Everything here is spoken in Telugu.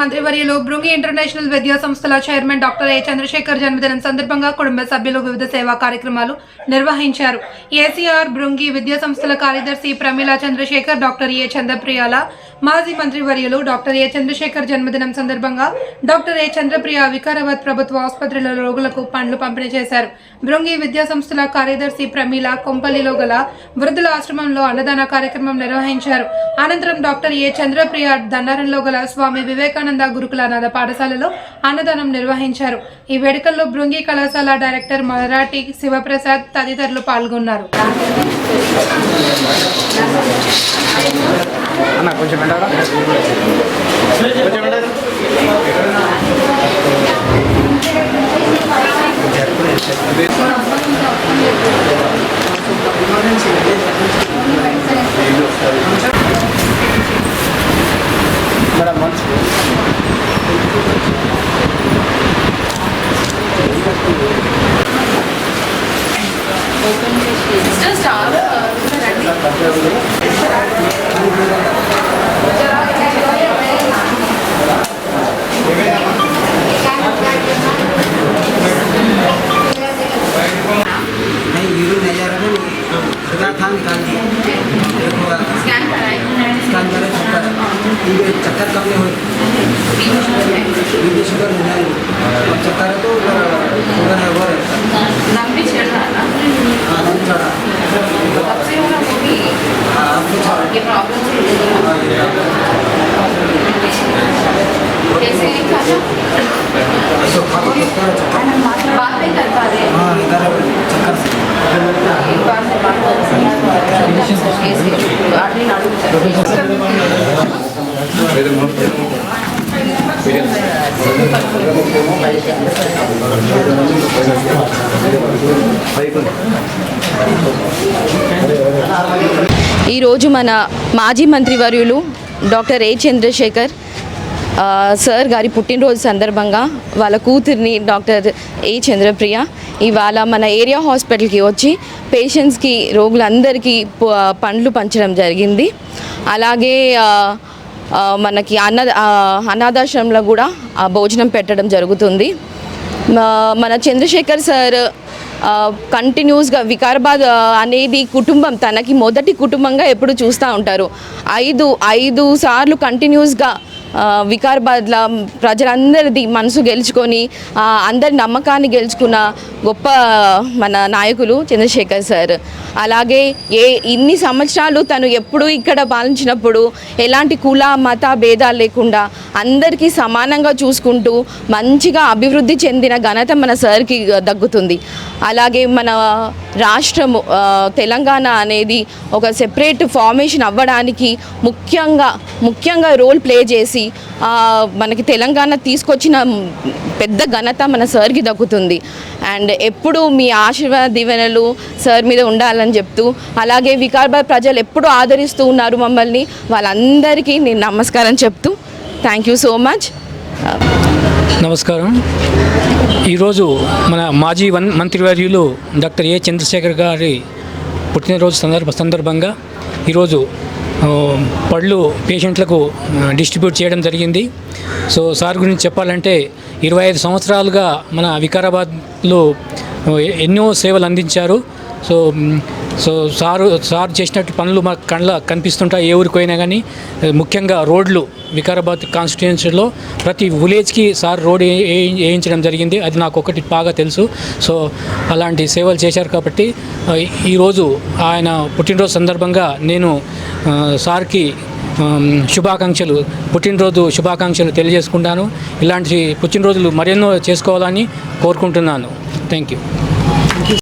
మంత్రివర్యలో భృంగి ఇంటర్నేషనల్ విద్యా సంస్థల చైర్మన్ డాక్టర్ ఏ చంద్రశేఖర్ జన్మదినం సందర్భంగా కుటుంబ సభ్యులు వివిధ సేవా కార్యక్రమాలు నిర్వహించారు. ఏసీఆర్ భృంగి విద్యా సంస్థల కార్యదర్శి ప్రమీలా చంద్రశేఖర్ డాక్టర్ ఏ చంద్రప్రియాల మాజీ మంత్రి వర్యులు డాక్టర్ ఏ చంద్రశేఖర్ జన్మదినం సందర్భంగా డాక్టర్ ఏ చంద్రప్రియ వికారాబాద్ ప్రభుత్వ ఆసుపత్రిలో రోగులకు పండ్లు పంపిణీ చేశారు. భృంగి విద్యా సంస్థల కార్యదర్శి ప్రమీల కొంపల్లిలో గల వృద్ధుల ఆశ్రమంలో అన్నదాన కార్యక్రమం నిర్వహించారు. అనంతరం డాక్టర్ ఏ చంద్రప్రియ దండారంలో గల స్వామి వివేకానంద గురుకుల అనాథ పాఠశాలలో అన్నదానం నిర్వహించారు. ఈ వేడుకల్లో బృంగి కళాశాల డైరెక్టర్ మరాఠీ శివప్రసాద్ తదితరులు పాల్గొన్నారు. అన్న కొంచెం కొంచెం Just uh, नहीं यूरिन नहीं जा रहा था लगा था निकाल दिया एक होगा scan कराएं स्कैन करें चक्कर ये चक्कर कब नहीं हुई ఈ ప్రాబ్లమ్స్ బాగా కలపాలి. అయిపోయింది ఈరోజు మన మాజీ మంత్రివర్యులు డాక్టర్ ఏ చంద్రశేఖర్ సార్ గారి పుట్టినరోజు సందర్భంగా వాళ్ళ కూతుర్ని డాక్టర్ ఏ చంద్రప్రియ ఇవాళ మన ఏరియా హాస్పిటల్కి వచ్చి పేషెంట్స్కి రోగులందరికీ పండ్లు పంచడం జరిగింది. అలాగే మనకి అన్న అనాథాశ్రమంలో కూడా భోజనం పెట్టడం జరుగుతుంది. మన చంద్రశేఖర్ సార్ కంటిన్యూస్గా వికారాబాద్ అనేది కుటుంబం తనకి మొదటి కుటుంబంగా ఎప్పుడు చూస్తూ ఉంటారు. ఐదు ఐదు సార్లు కంటిన్యూస్గా వికారాబాద్లో ప్రజలందరిది మనసు గెలుచుకొని అందరి నమ్మకాన్ని గెలుచుకున్న గొప్ప మన నాయకులు చంద్రశేఖర్ సార్. అలాగే ఏ ఇన్ని సంవత్సరాలు తను ఎప్పుడు ఇక్కడ పాలించినప్పుడు ఎలాంటి కుల మత భేదాలు లేకుండా అందరికీ సమానంగా చూసుకుంటూ మంచిగా అభివృద్ధి చెందిన ఘనత మన సార్కి దక్కుతుంది అలాగే మన రాష్ట్రము తెలంగాణ అనేది ఒక సెపరేట్ ఫార్మేషన్ అవ్వడానికి ముఖ్యంగా ముఖ్యంగా రోల్ ప్లే చేసి మనకి తెలంగాణ తీసుకొచ్చిన పెద్ద ఘనత మన సార్కి దక్కుతుంది. అండ్ ఎప్పుడు మీ ఆశీర్వాద దీవెనలు సార్ మీద ఉండాలని అని చెప్తూ అలాగే వికారాబాద్ ప్రజలు ఎప్పుడు ఆదరిస్తూ ఉన్నారు మమ్మల్ని. వాళ్ళందరికీ నేను నమస్కారం చెప్తూ థ్యాంక్ యూ సో మచ్ నమస్కారం. ఈరోజు మన మాజీ వన్ మంత్రివర్యులు డాక్టర్ ఏ చంద్రశేఖర్ గారి పుట్టినరోజు సందర్భ సందర్భంగా ఈరోజు పళ్ళు పేషెంట్లకు డిస్ట్రిబ్యూట్ చేయడం జరిగింది. సో సార్ గురించి చెప్పాలంటే ఇరవై ఐదు సంవత్సరాలుగా మన వికారాబాద్లో ఎన్నో సేవలు అందించారు. సో సో సారు సార్ చేసినట్టు పనులు మా కళ్ళ కనిపిస్తుంటాయి ఏ ఊరికి పోయినా కానీ ముఖ్యంగా రోడ్లు వికారాబాద్ కాన్స్టిట్యుయెన్సీలో ప్రతి విలేజ్కి సార్ రోడ్ వేయించడం జరిగింది అది నాకు ఒకటి బాగా తెలుసు. సో అలాంటి సేవలు చేశారు కాబట్టి ఈరోజు ఆయన పుట్టినరోజు సందర్భంగా నేను సార్కి శుభాకాంక్షలు పుట్టినరోజు శుభాకాంక్షలు తెలియజేసుకుంటాను. ఇలాంటి పుట్టినరోజులు మరెన్నో చేసుకోవాలని కోరుకుంటున్నాను. Thank you